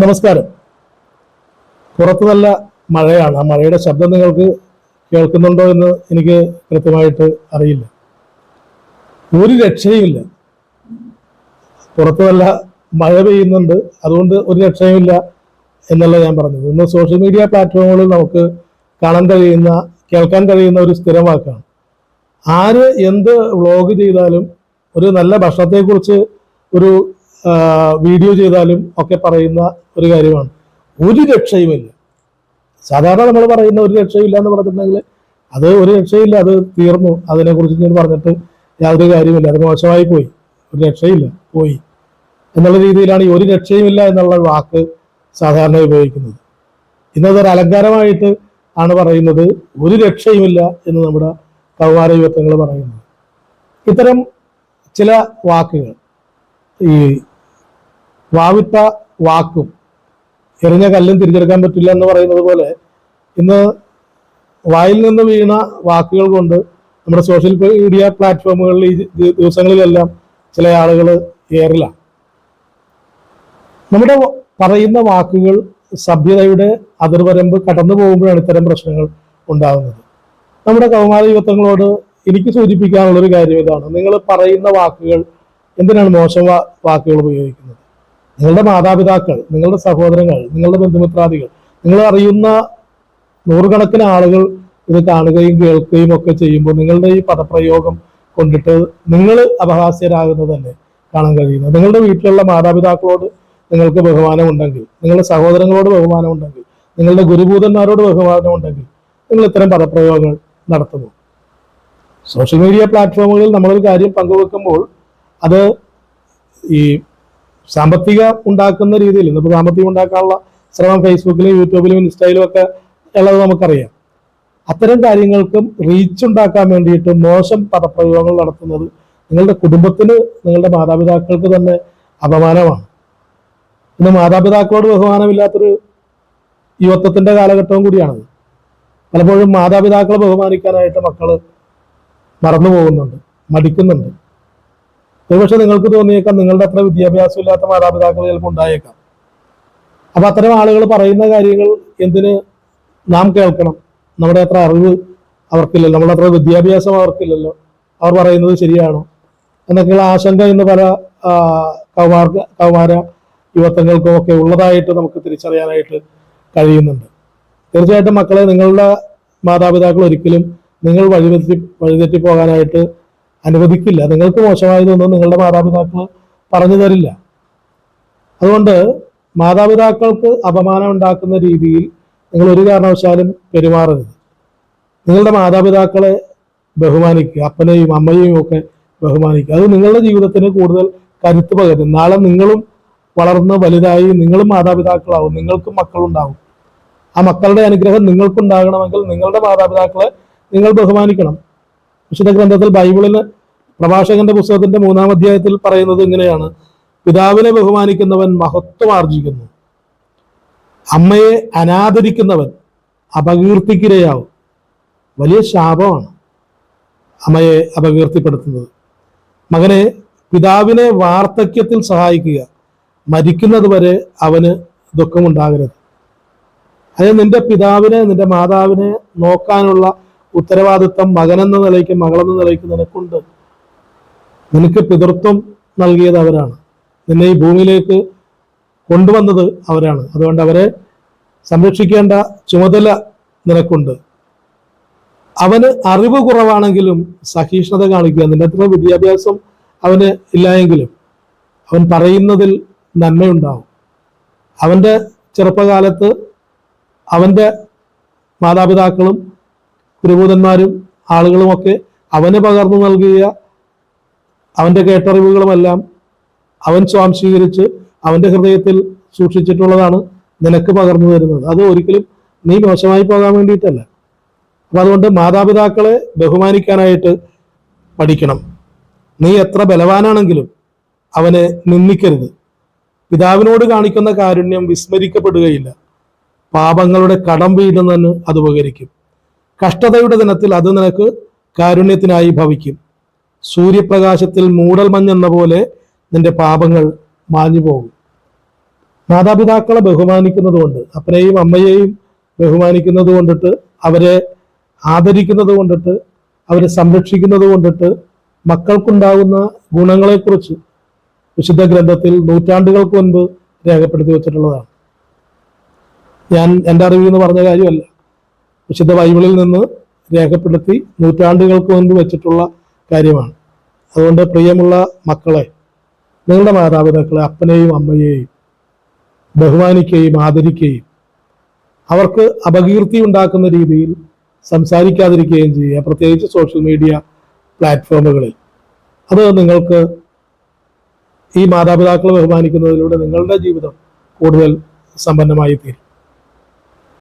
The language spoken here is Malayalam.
നമസ്കാരം. പുറത്ത് നല്ല മഴയാണ്. ആ മഴയുടെ ശബ്ദം നിങ്ങൾക്ക് കേൾക്കുന്നുണ്ടോ എന്ന് എനിക്ക് കൃത്യമായിട്ട് അറിയില്ല. ഒരു രക്ഷയുമില്ല. പുറത്ത് നല്ല മഴ പെയ്യുന്നുണ്ട്. അതുകൊണ്ട് ഒരു രക്ഷയുമില്ല എന്നല്ല ഞാൻ പറഞ്ഞത്. ഇന്ന് സോഷ്യൽ മീഡിയ പ്ലാറ്റ്ഫോമുകളിൽ നമുക്ക് കാണാൻ കഴിയുന്ന കേൾക്കാൻ കഴിയുന്ന ഒരു സ്ഥിരം വാക്കാണ്. ആര് എന്ത് വ്ളോഗ് ചെയ്താലും ഒരു നല്ല ഭക്ഷണത്തെക്കുറിച്ച് ഒരു വീഡിയോ ചെയ്താലും ഒക്കെ പറയുന്ന ഒരു കാര്യമാണ്. ഒരു രക്ഷയുമില്ല. സാധാരണ നമ്മൾ പറയുന്ന ഒരു രക്ഷയില്ല എന്ന് പറഞ്ഞിട്ടുണ്ടെങ്കിൽ അത് ഒരു രക്ഷയില്ല അത് തീർന്നു. അതിനെക്കുറിച്ച് ഞാൻ പറഞ്ഞിട്ട് യാതൊരു കാര്യമില്ല. അത് മോശമായി പോയി. ഒരു രക്ഷയില്ല. പോയി. എന്നുള്ള രീതിയിലാണ് ഈ ഒരു രക്ഷയുമില്ല എന്നുള്ള വാക്ക് സാധാരണ ഉപയോഗിക്കുന്നത്. ഇന്നതൊരു അലങ്കാരമായിട്ട് ആണ് പറയുന്നത് ഒരു രക്ഷയുമില്ല എന്ന് നമ്മുടെ കൗമാര യുവത്വങ്ങൾ പറയുന്നത്. ഇത്തരം ചില വാക്കുകൾ ഈ വാവിത്ത വാക്കും എറിഞ്ഞ കല്ലും തിരിച്ചെടുക്കാൻ പറ്റില്ല എന്ന് പറയുന്നത് പോലെ ഇന്ന് വായിൽ നിന്ന് വീണ വാക്കുകൾ കൊണ്ട് നമ്മുടെ സോഷ്യൽ മീഡിയ പ്ലാറ്റ്ഫോമുകളിൽ ഈ ദിവസങ്ങളിലെല്ലാം ചില ആളുകൾ ഏറിലാണ് നമ്മുടെ പറയുന്ന വാക്കുകൾ സഭ്യതയുടെ അതിർവരമ്പ് കടന്നു പോകുമ്പോഴാണ് ഇത്തരം പ്രശ്നങ്ങൾ ഉണ്ടാകുന്നത്. നമ്മുടെ കൗമാര യുവത്വങ്ങളോട് എനിക്ക് സൂചിപ്പിക്കാനുള്ളൊരു കാര്യം ഇതാണ്. നിങ്ങൾ പറയുന്ന വാക്കുകൾ എന്തിനാണ് മോശം വാക്കുകൾ ഉപയോഗിക്കുന്നത്? നിങ്ങളുടെ മാതാപിതാക്കൾ നിങ്ങളുടെ സഹോദരങ്ങൾ നിങ്ങളുടെ ബന്ധുമിത്രാദികൾ നിങ്ങൾ അറിയുന്ന നൂറുകണക്കിന് ആളുകൾ ഇത് കാണുകയും കേൾക്കുകയും ഒക്കെ ചെയ്യുമ്പോൾ നിങ്ങളുടെ ഈ പദപ്രയോഗം കൊണ്ടിട്ട് നിങ്ങൾ അപഹാസ്യരാകുന്നത് തന്നെ കാണാൻ കഴിയുന്നത്. നിങ്ങളുടെ വീട്ടിലുള്ള മാതാപിതാക്കളോട് നിങ്ങൾക്ക് ബഹുമാനം ഉണ്ടെങ്കിൽ നിങ്ങളുടെ സഹോദരങ്ങളോട് ബഹുമാനം ഉണ്ടെങ്കിൽ നിങ്ങളുടെ ഗുരുഭൂതന്മാരോട് ബഹുമാനം ഉണ്ടെങ്കിൽ നിങ്ങൾ ഇത്തരം പദപ്രയോഗങ്ങൾ നടത്തുന്നു. സോഷ്യൽ മീഡിയ പ്ലാറ്റ്ഫോമുകളിൽ നമ്മളൊരു കാര്യം പങ്കുവെക്കുമ്പോൾ അത് ഈ സാമ്പത്തിക ഉണ്ടാക്കുന്ന രീതിയിൽ ഇന്നിപ്പോൾ സാമ്പത്തികം ഉണ്ടാക്കാനുള്ള ശ്രമം ഫേസ്ബുക്കിലും യൂട്യൂബിലും ഇൻസ്റ്റയിലും ഒക്കെ ഉള്ളത് നമുക്കറിയാം. അത്തരം കാര്യങ്ങൾക്കും റീച്ച് ഉണ്ടാക്കാൻ വേണ്ടിയിട്ട് മോശം പദപ്രയോഗങ്ങൾ നടത്തുന്നത് നിങ്ങളുടെ കുടുംബത്തിന് നിങ്ങളുടെ മാതാപിതാക്കൾക്ക് തന്നെ അപമാനമാണ്. ഇന്ന് മാതാപിതാക്കളോട് ബഹുമാനമില്ലാത്തൊരു യുവത്വത്തിന്റെ കാലഘട്ടവും കൂടിയാണത്. പലപ്പോഴും മാതാപിതാക്കളെ ബഹുമാനിക്കാനായിട്ട് മക്കൾ മറന്നു പോകുന്നുണ്ട് മടിക്കുന്നുണ്ട്. ഒരുപക്ഷെ നിങ്ങൾക്ക് തോന്നിയേക്കാം നിങ്ങളുടെ അത്ര വിദ്യാഭ്യാസം ഇല്ലാത്ത മാതാപിതാക്കൾ ചിലപ്പോൾ ഉണ്ടായേക്കാം. അപ്പൊ അത്തരം ആളുകൾ പറയുന്ന കാര്യങ്ങൾ എന്തിന് നാം കേൾക്കണം. നമ്മുടെ അത്ര അറിവ് അവർക്കില്ലല്ലോ. നമ്മുടെ അത്ര വിദ്യാഭ്യാസം അവർക്കില്ലല്ലോ. അവർ പറയുന്നത് ശരിയാണോ? എന്നൊക്കെയുള്ള ആശങ്ക ഇന്ന് പല കൗമാർ കൗമാര യുവത്വങ്ങൾക്കും ഒക്കെ ഉള്ളതായിട്ട് നമുക്ക് തിരിച്ചറിയാനായിട്ട് കഴിയുന്നുണ്ട്. തീർച്ചയായിട്ടും മക്കളെ നിങ്ങളുടെ മാതാപിതാക്കൾ ഒരിക്കലും നിങ്ങൾ വഴിതെറ്റി വഴിതെറ്റി പോകാനായിട്ട് അനുവദിക്കില്ല. നിങ്ങൾക്ക് മോശമായതൊന്നും നിങ്ങളുടെ മാതാപിതാക്കൾ പറഞ്ഞു തരില്ല. അതുകൊണ്ട് മാതാപിതാക്കൾക്ക് അപമാനം ഉണ്ടാക്കുന്ന രീതിയിൽ നിങ്ങൾ ഒരു കാരണവശാലും പെരുമാറരുത്. നിങ്ങളുടെ മാതാപിതാക്കളെ ബഹുമാനിക്കുക. അപ്പനെയും അമ്മയെയും ഒക്കെ ബഹുമാനിക്കുക. അത് നിങ്ങളുടെ ജീവിതത്തിന് കൂടുതൽ കരുത്ത് പകരും. നാളെ നിങ്ങളും വളർന്ന് വലുതായി നിങ്ങളും മാതാപിതാക്കളാവും. നിങ്ങൾക്കും മക്കളുണ്ടാവും. ആ മക്കളുടെ അനുഗ്രഹം നിങ്ങൾക്കുണ്ടാകണമെങ്കിൽ നിങ്ങളുടെ മാതാപിതാക്കളെ നിങ്ങൾ ബഹുമാനിക്കണം. വിശുദ്ധ ഗ്രന്ഥത്തിൽ ബൈബിളിന് പ്രഭാഷകന്റെ പുസ്തകത്തിന്റെ മൂന്നാം അധ്യായത്തിൽ പറയുന്നത് ഇങ്ങനെയാണ്. പിതാവിനെ ബഹുമാനിക്കുന്നവൻ മഹത്വം ആർജിക്കുന്നു. അമ്മയെ അനാദരിക്കുന്നവൻ അപകീർത്തിക്കിരയാവും. വലിയ ശാപമാണ് അമ്മയെ അപകീർത്തിപ്പെടുത്തുന്നത്. മകനെ പിതാവിനെ വാർദ്ധക്യത്തിൽ സഹായിക്കുക. മരിക്കുന്നത് വരെ അവന് ദുഃഖമുണ്ടാകരുത്. അതായത് നിന്റെ പിതാവിനെ നിന്റെ മാതാവിനെ നോക്കാനുള്ള ഉത്തരവാദിത്വം മകനെന്ന നിലയ്ക്ക് മകളെന്ന നിലയ്ക്ക് നിനക്കുണ്ട്. നിനക്ക് പിതൃത്വം നൽകിയത് അവരാണ്. നിന്നെ ഈ ഭൂമിയിലേക്ക് കൊണ്ടുവന്നത് അവരാണ്. അതുകൊണ്ട് അവരെ സംരക്ഷിക്കേണ്ട ചുമതല നിനക്കുണ്ട്. അവന് അറിവ് കുറവാണെങ്കിലും സഹിഷ്ണുത കാണിക്കുക. നിന്റെ അത്ര വിദ്യാഭ്യാസം അവന് ഇല്ലായെങ്കിലും അവൻ പറയുന്നതിൽ നന്മയുണ്ടാവും. അവന്റെ ചെറുപ്പകാലത്ത് അവന്റെ മാതാപിതാക്കളും ഗുരുഭൂതന്മാരും ആളുകളുമൊക്കെ അവന് പകർന്നു നൽകിയ അവന്റെ കേട്ടറിവുകളുമെല്ലാം അവൻ സ്വാംശീകരിച്ച് അവന്റെ ഹൃദയത്തിൽ സൂക്ഷിച്ചിട്ടുള്ളതാണ് നിനക്ക് പകർന്നു തരുന്നത്. അത് ഒരിക്കലും നീ മോശമായി പോകാൻ വേണ്ടിയിട്ടല്ല. അപ്പൊ അതുകൊണ്ട് മാതാപിതാക്കളെ ബഹുമാനിക്കാനായിട്ട് പഠിക്കണം. നീ എത്ര ബലവാനാണെങ്കിലും അവനെ നിന്ദിക്കരുത്. പിതാവിനോട് കാണിക്കുന്ന കാരുണ്യം വിസ്മരിക്കപ്പെടുകയില്ല. പാപങ്ങളുടെ കടം വീടുന്നതിന് അത് ഉപകരിക്കും. കഷ്ടതയുടെ ദിനത്തിൽ അത് നിനക്ക് കാരുണ്യത്തിനായി ഭവിക്കും. സൂര്യപ്രകാശത്തിൽ മൂടൽമഞ്ഞെന്ന പോലെ നിന്റെ പാപങ്ങൾ മാഞ്ഞു പോകും. മാതാപിതാക്കളെ ബഹുമാനിക്കുന്നത് കൊണ്ട് അപ്പനെയും അമ്മയെയും ബഹുമാനിക്കുന്നത് കൊണ്ടിട്ട് അവരെ ആദരിക്കുന്നത് കൊണ്ടിട്ട് അവരെ സംരക്ഷിക്കുന്നത് കൊണ്ടിട്ട് മക്കൾക്കുണ്ടാകുന്ന ഗുണങ്ങളെക്കുറിച്ച് വിശുദ്ധ ഗ്രന്ഥത്തിൽ നൂറ്റാണ്ടുകൾക്ക് മുൻപ് രേഖപ്പെടുത്തി വെച്ചിട്ടുള്ളതാണ്. ഞാൻ എന്റെ അറിവിൽ നിന്ന് പറഞ്ഞ കാര്യമല്ല. വിശുദ്ധ ബൈബിളിൽ നിന്ന് രേഖപ്പെടുത്തി നൂറ്റാണ്ടുകൾക്ക് മുൻപ് വെച്ചിട്ടുള്ള കാര്യമാണ്. അതുകൊണ്ട് പ്രിയമുള്ള മക്കളെ നിങ്ങളുടെ മാതാപിതാക്കളെ അപ്പനെയും അമ്മയെയും ബഹുമാനിക്കുകയും ആദരിക്കുകയും അവർക്ക് അപകീർത്തി ഉണ്ടാക്കുന്ന രീതിയിൽ സംസാരിക്കാതിരിക്കുകയും ചെയ്യുക. പ്രത്യേകിച്ച് സോഷ്യൽ മീഡിയ പ്ലാറ്റ്ഫോമുകളിൽ അത് നിങ്ങൾക്ക് ഈ മാതാപിതാക്കളെ ബഹുമാനിക്കുന്നതിലൂടെ നിങ്ങളുടെ ജീവിതം കൂടുതൽ സമ്പന്നമായി തീരും